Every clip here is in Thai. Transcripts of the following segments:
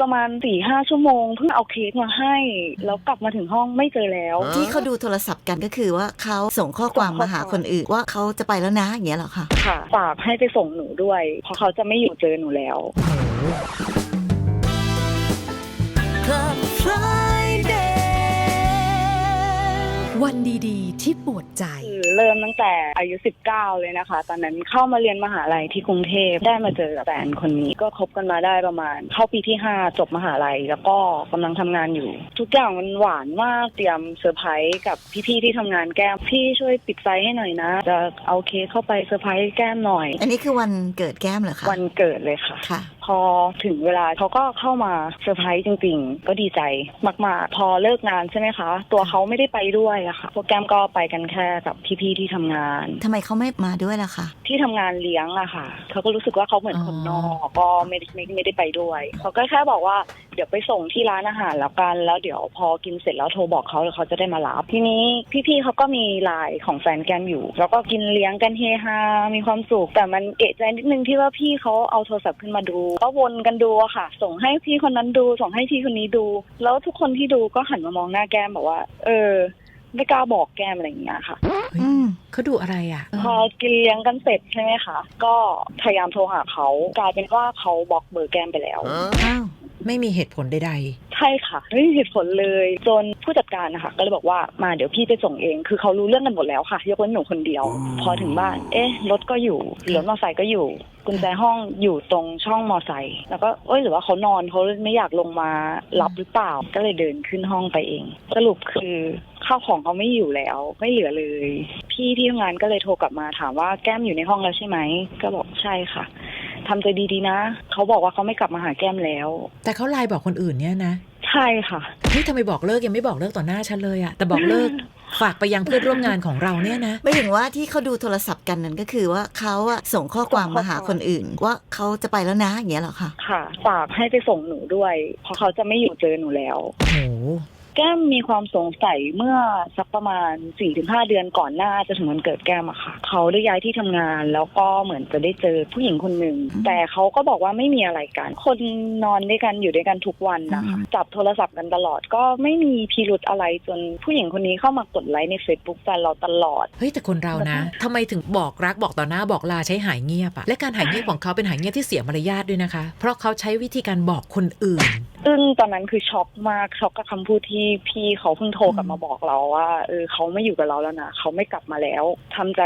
ประมาณสี่ห้าชั่วโมงเพิ่งเอาเค้กมาให้ แล้วกลับมาถึงห้องไม่เจอแล้ว ที่เขาดูโทรศัพท์กันก็คือว่าเขาส่งข้อความมาหาคนอื่นว่าเขาจะไปแล้วนะ อย่างเงี้ยเหรอคะค่ะ ฝากให้ไปส่งหนูด้วย เพราะเขาจะไม่อยู่เจอหนูแล้ว วันดีๆ ที่ปวดใจคือเริ่มตั้งแต่อายุ 19 เลยนะคะ ตอนนั้นเข้ามาเรียนมหาลัยที่กรุงเทพได้มาเจอกับแฟนคนนี้ก็คบกันมาได้ประมาณ เข้าปีที่ 5 จบมหาลัย แล้วก็กำลังทำงานอยู่ ทุกอย่างมันหวานมากเตรียมเซอร์ไพรส์กับพี่ๆที่ทำงานแก้มพี่ช่วยปิดไฟให้หน่อยนะ จะเอาเค้กเข้าไปเซอร์ไพรส์แก้มหน่อย อันนี้คือวันเกิดแก้มเหรอคะวันเกิดเลยค่ะค่ะ พอถึงเวลาเขาก็เข้ามาเซอร์ไพรส์จริง ๆ ก็ดีใจมาก ๆ พอเลิกงานใช่ไหมคะ ตัวเขาไม่ได้ไปด้วยอะค่ะพวกแก้มก็ไปกันแค่กับพี่ๆที่ทำงาน ทำไมเขาไม่มาด้วยล่ะคะ ที่ทำงานเลี้ยงอะค่ะเขาก็รู้สึกว่าเขาเหมือนคนนอกก็ไม่ได้ไม่ไม่ได้ไปด้วยเขาก็แค่บอกว่า เดี๋ยวไปส่งที่ร้านอาหารแล้วกัน แล้วเดี๋ยวพอกินเสร็จแล้วโทรบอกเขาแล้วเขาจะได้มารับทีนี้พี่ๆเขาก็มีไลน์ของแฟนแกมอยู่ แล้วก็กินเลี้ยงกันเฮฮา มีความสุขแต่มันเอะใจนิดนึงที่ว่าพี่เขาเอาโทรศัพท์ขึ้นมาดู ก็วนกันดูอะค่ะ ส่งให้พี่คนนั้นดู ส่งให้พี่คนนี้ดู แล้วทุกคนที่ดูก็หันมามองหน้าแก้มบอกว่า เออไม่กล้าบอกแก้มอะไรอย่างเงี้ยค่ะอืมเขาดูอะไรอะ พอกินเลี้ยงกันเสร็จใช่ไหมคะ ก็พยายามโทรหาเขากลายเป็นว่าเขาบล็อกเบอร์แก้มไปแล้วอ้าว ไม่มีเหตุผลใดใช่ค่ะไม่มีเหตุผลเลยจนผู้จัดการนะคะก็เลยบอกว่ามาเดี๋ยวพี่ไปส่งเอง คือเขารู้เรื่องกันหมดแล้วค่ะยกเว้นหนูคนเดียว พอถึงบ้าน เอ๊ะรถก็อยู่รถมอเตอร์ไซค์ก็อยู่กุญแจห้องอยู่ตรงช่องมอไซค์แล้วก็เอ้ยหรือว่าเขานอนเขาไม่อยากลงมารับหรือเปล่าก็เลยเดินขึ้นห้องไปเอง สรุปคือข้าวของเขาไม่อยู่แล้ว ไม่เหลือเลย พี่ที่ทำงานก็เลยโทรกลับมาถามว่าแก้มอยู่ในห้องแล้วใช่ไหมก็บอกใช่ค่ะ ทำใจดีๆนะ เขาบอกว่าเขาไม่กลับมาหาแก้มแล้วๆแต่เขาไลน์บอกคนอื่นเนี่ยนะ ใช่ค่ะเฮ้ยทำไมบอกเลิกยังไม่บอกเลิกต่อหน้าฉันเลยอะแต่บอกเลิกฝากไปยังเพื่อนร่วมงานของเราเนี่ยนะ ไม่ถึงว่าที่เขาดูโทรศัพท์กันนั่นก็คือว่าเขาอะส่งข้อความมาหาคนอื่น ว่าเขาจะไปแล้วนะอย่างเงี้ยเหรอคะค่ะ ฝากให้ไปส่งหนูด้วย เพราะเขาจะไม่อยู่เจอหนูแล้วโอ้โห แก้มมีความสงสัยเมื่อสักประมาณ4-5เดือนก่อนหน้าจะถึงวันเกิดแก้มอะค่ะ เขาได้ย้ายที่ทำงาน แล้วก็เหมือนจะได้เจอผู้หญิงคนหนึ่ง แต่เขาก็บอกว่าไม่มีอะไรกัน คนนอนด้วยกันอยู่ด้วยกันทุกวันนะคะจับโทรศัพท์กันตลอดก็ไม่มีพิรุธอะไรจนผู้หญิงคนนี้เข้ามากดไลค์ใน Facebook แฟนเราตลอด เฮ้ยแต่คนเรานะทำไมถึงบอกรักบอกต่อหน้าบอกลาใช้หายเงียบอะและการหายเงียบของเขาเป็นหายเงียบที่เสียมารยาทด้วยนะคะ เพราะเขาใช้วิธีการบอกคนอื่นซึ่งตอนนั้นคือช็อกมากช็อกกับคำพูดที่พี่เขาเพิ่งโทรกลับมาบอกเราว่าเออเขาไม่อยู่กับเราแล้วนะเขาไม่กลับมาแล้วทำใจ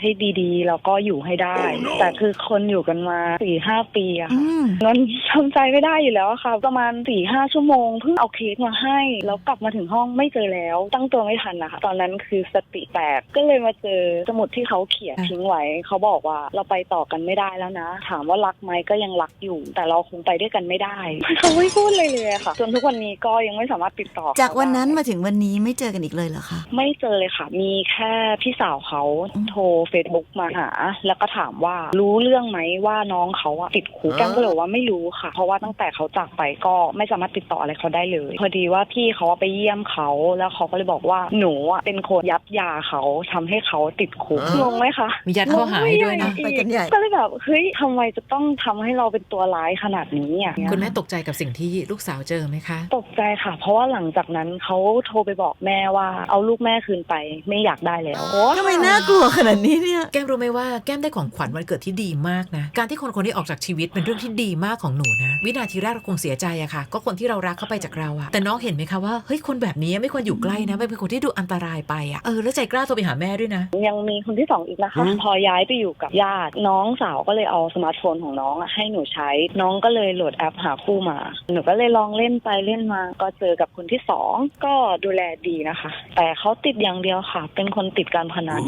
ให้ดีๆ แล้วก็อยู่ให้ได้ แต่คือคนอยู่กันมาสี่ห้าปีอะอืค่ะมมันทำใจไม่ได้อยู่แล้วอะค่ะ ประมาณสี่ห้าชั่วโมงเพิ่งเอาเค้กมาให้ แล้วกลับมาถึงห้องไม่เจอแล้ว ตั้งตัวไม่ทันนะคะตอนนั้นคือสติแตกก็เลยมาเจอสมุดที่เขาเขียนอะ ทิ้งไว้ เขาบอกว่าเราไปต่อกันไม่ได้แล้วนะ ถามว่ารักไหมก็ยังรักอยู่ แต่เราคงไปด้วยกันไม่ได้ เขาไม่พูดเลยเลยอะค่ะจนทุกวันนี้ก็ยังไม่สามารถติดต่อเขจากวันนั้นได้มาถึงวันนี้ไม่เจอกันอีกเลยเหรอคะไม่เจอเลยค่ะ มีแค่พี่สาวเขาโทรเฟซบุ๊กมาหา แล้วก็ถามว่ารู้เรื่องไหมว่าน้องเขาอะติดคุกแก้มก็เลยบอกว่าไม่รู้ค่ะ เพราะว่าตั้งแต่เขาจากไปก็ไม่สามารถติดต่ออะไรเขาได้เลย พอดีว่าพี่เขาอะไปเยี่ยมเขาแล้วเขาก็เลยบอกว่าหนูอะเป็นคนยัดยาเขาทำให้เขาติดคุกงงไหมคะมียัดข้อหาให้ด้วยนะไปกันใหญ่ก็เลยแบบเฮ้ยทำไมจะต้องทำให้เราเป็นตัวร้ายขนาดนี้อะคุณแม่ตกใจกับสิ่งที่ลูกสาวเจอไหมคะ ตกใจค่ะ เพราะว่าหลังจากนั้นเขาโทรไปบอกแม่ว่าเอาลูกแม่คืนไปไม่อยากได้แล้วทำไมน่ากลัวขนาดนี้เนี่ยแก้มรู้ไหมว่าแก้มได้ของขวัญวันเกิดที่ดีมากนะ การที่คนคนนี้ออกจากชีวิตเป็นเรื่องที่ดีมากของหนูนะวินาทีแรกเราคงเสียใจอะค่ะ ก็คนที่เรารักเข้าไปจากเราอะแต่น้องเห็นไหมคะว่าเฮ้ยคนแบบนี้ไม่ควรอยู่ใกล้นะมันเป็นคนที่ดูอันตรายไปอะเออแล้วใจกล้าโทรไปหาแม่ด้วยนะยังมีคนที่สองอีกนะคะพอย้ายไปอยู่กับญาติน้องสาวก็เลยเอาสมาร์ทโฟนของน้องอะให้หนูใช้ น้องก็เลยโหลดแอปหาคู่มาหนูก็เลยลองเล่นไปเล่นมา ก็เจอกับคนที่สองก็ดูแลดีนะคะ แต่เขาติดอย่างเดียวค่ะ เป็นคนติดการพนัน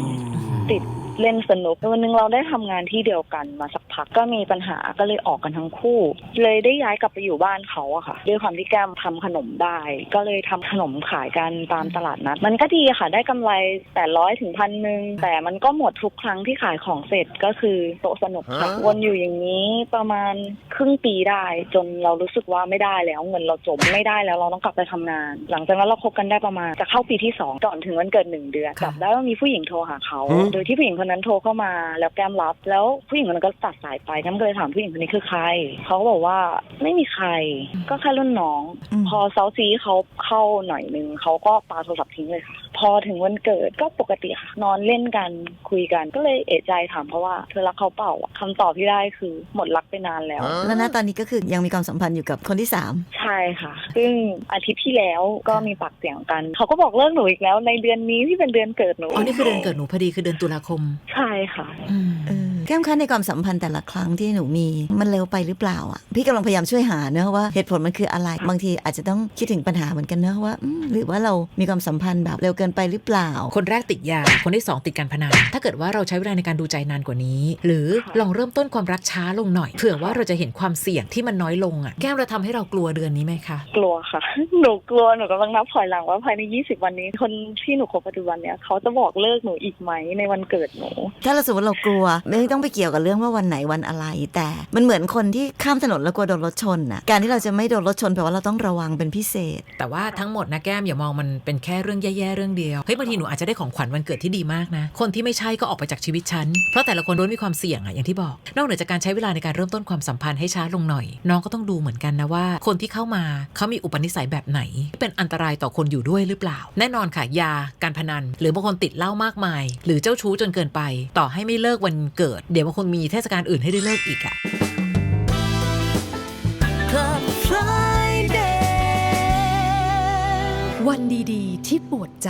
ติดเล่นสนุกวันหนึงเราได้ทำงานที่เดียวกันมาสัก พักก็มีปัญหาก็เลยออกกันทั้งคู่ เลยได้ย้ายกลับไปอยู่บ้านเขาอะค่ะด้วยความที่แก้มทำขนมได้ ก็เลยทำขนมขายกันตามตลาดนัดมันก็ดีอะค่ะได้กำไรแต่ร้อยถึงพันหนึ่งแต่มันก็หมดทุกครั้งที่ขายของเสร็จก็คือโต๊ะสนุกค่ะวนอยู่อย่างนี้ประมาณครึ่งปีได้ จนเรารู้สึกว่าไม่ได้แล้วเงินเราจมไม่ได้แล้วเราต้องกลับไปทำงาน หลังจากนั้นเราคบกันได้ประมาณจะเข้าปีที่สองก่อนถึงวันเกิดหนึ่งเดือนค่ะจับได้ว่ามีผู้หญิงโทรหาเขา โดยที่ผู้หญิงคนนั้นโทรเข้ามาแล้วแก้มรับ แล้วผู้หญิงคนนั้นก็ตัดสายไปแก้มก็เลยถามผู้หญิงคนนี้คือใคร เขาก็บอกว่าไม่มีใคร ก็แค่รุ่นน้องอืมพอเซาซีเขาเข้าหน่อยนึงเขาก็ปาโทรศัพท์ทิ้งเลยค่ะพอถึงวันเกิดก็ปกติค่ะนอนเล่นกันคุยกันก็เลยเอะใจถามเพราะว่าเธอรักเขาเปล่าอะคำตอบที่ได้คือหมดรักไปนานแล้วแล้วณตอนนี้ก็คือยังมีความสัมพันธ์อยู่กับคนที่สามใช่ค่ะ ซึ่งอาทิตย์ที่แล้วก็มีปากเสียงกัน เขาก็บอกเลิกหนูอีกแล้วในเดือนนี้ที่เป็นเดือนเกิดหนูอ๋อนี่คือเดือนเกิดหนูพอดีคือเดือนตุลาคม ใช่ค่ะอืมเออแก้มคะในความสัมพันธ์แต่ละครั้งที่หนูมีมันเร็วไปหรือเปล่าอะพี่กำลังพยายามช่วยหาเนอะว่าเหตุผลมันคืออะไร บางทีอาจจะต้องคิดถึงปัญหาเหมือนกันเนอะว่าอืมหรือว่าเรามีความสัมพันธ์แบบเร็วเกินไปหรือเปล่า คนแรกติดยาคนที่สองติดการพนันถ้าเกิดว่าเราใช้เวลาในการดูใจนานกว่านี้ หรือค่ะลองเริ่มต้นความรักช้าลงหน่อยเผื่อว่าเราจะเห็นความเสี่ยงที่มันน้อยลงอะแก้มเราทำให้เรากลัวเดือนนี้ไหมคะกลัวค่ะ หนูกลัวหนูกำลังนับถอยหลังว่าภายใน 20 วันนี้ คนที่หนูคบปัจจุบันเนี่ยเขาจะบอกเลิกหนูอีกไหมในวันเกิดหนู ถ้าเราสมมติเรากลัวไม่ต้องไปเกี่ยวกับเรื่องว่าวันไหนวันอะไร แต่มันเหมือนคนที่ข้ามถนนแล้วกลัวโดนรถชนน่ะการที่เราจะไม่โดนรถชนแปลว่าเราต้องระวังเป็นพิเศษ แต่ว่าทั้งหมดนะแก้มอย่ามองมันเป็นแค่เรื่องแย่ๆเรื่องเดียวเฮ้ยบางทีหนูอาจจะได้ของขวัญวันเกิดที่ดีมากนะ คนที่ไม่ใช่ก็ออกไปจากชีวิตฉันเพราะแต่ละคนล้วนมีความเสี่ยงอะอย่างที่บอก นอกเหนือจากการใช้เวลาในการเริ่มต้นความสัมพันธ์ให้ช้าลงหน่อย น้องก็ต้องดูเหมือนกันนะว่า คนที่เข้ามาเขามีอุปนิสัยแบบไหน เป็นอันตรายต่อคนอยู่ด้วยหรือเปล่า แน่นอนค่ะยา การพนัน หรือบางคนติดเหล้ามากมาย หรือเจ้าชู้จนเกินไป ต่อให้ไม่เลิกวันเกิด เดี๋ยวบางคนมีเทศกาลอื่นให้ได้เลิกอีกอะวันดีๆ ที่ปวดใจ